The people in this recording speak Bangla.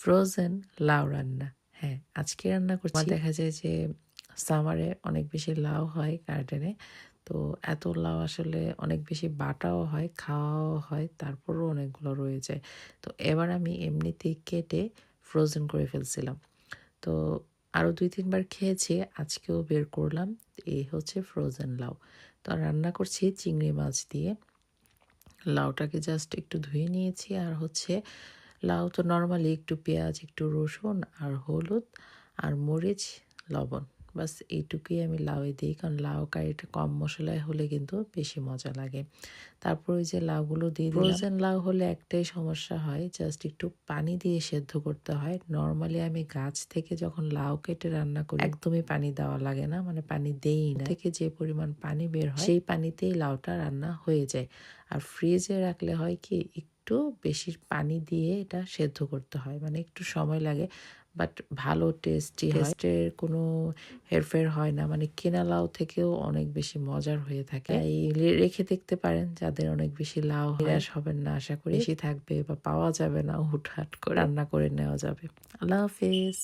ফ্রোজেন লাউ রান্না। হ্যাঁ আজকে রান্না করছি। দেখা যায় যে সামারে অনেক বেশি লাউ হয় গার্ডেনে তো এত লাউ আসলে অনেক বেশি বাটাও হয়, খাওয়াও হয়, তারপরও অনেকগুলো রয়ে যায়। তো এবার আমি এমনিতেই কেটে ফ্রোজেন করে ফেলছিলাম। তো আরও দুই তিনবার খেয়েছি, আজকেও বের করলাম। এই হচ্ছে ফ্রোজেন লাউ। তো রান্না করছি চিংড়ি মাছ দিয়ে। লাউটাকে জাস্ট একটু ধুয়ে নিয়েছি, আর হচ্ছে লাউ তো নর্মালি একটু পেঁয়াজ একটু রসুন আর হলুদ আর মরিচ লবণ। বাস এইটুকুই আমি লাউয়ে দিই কারণ লাউ কারিটা কম মশলায় হলে কিন্তু বেশি মজা লাগে। তারপর ওই যে লাউগুলো দিয়ে ফ্রোজেন লাউ হলে একটাই সমস্যা হয় জাস্ট একটু পানি দিয়ে সেদ্ধ করতে হয়। নর্মালি আমি গাছ থেকে যখন লাউ কেটে রান্না করি একদমই পানি দেওয়া লাগে না মানে পানি দেই না। থেকে যে পরিমাণ পানি বের হয় সেই পানিতেই লাউটা রান্না হয়ে যায়। আর ফ্রিজে রাখলে হয় কি একটু বেশি পানি দিয়ে এটা সেদ্ধ করতে হয়। মানে একটু সময় লাগে বাট ভালো টেস্টি টেস্টের কোনো হেরফের হয় না মানে কেনা লাউ থেকেও অনেক বেশি মজার হয়ে থাকে। এই রেখে দেখতে পারেন যাদের অনেক বেশি লাউ নিরাশ হবেন না আশা করি। বেশি থাকবে বা পাওয়া যাবে না হুটহাট করে রান্না করে নেওয়া যাবে। আল্লাহ হাফিজ।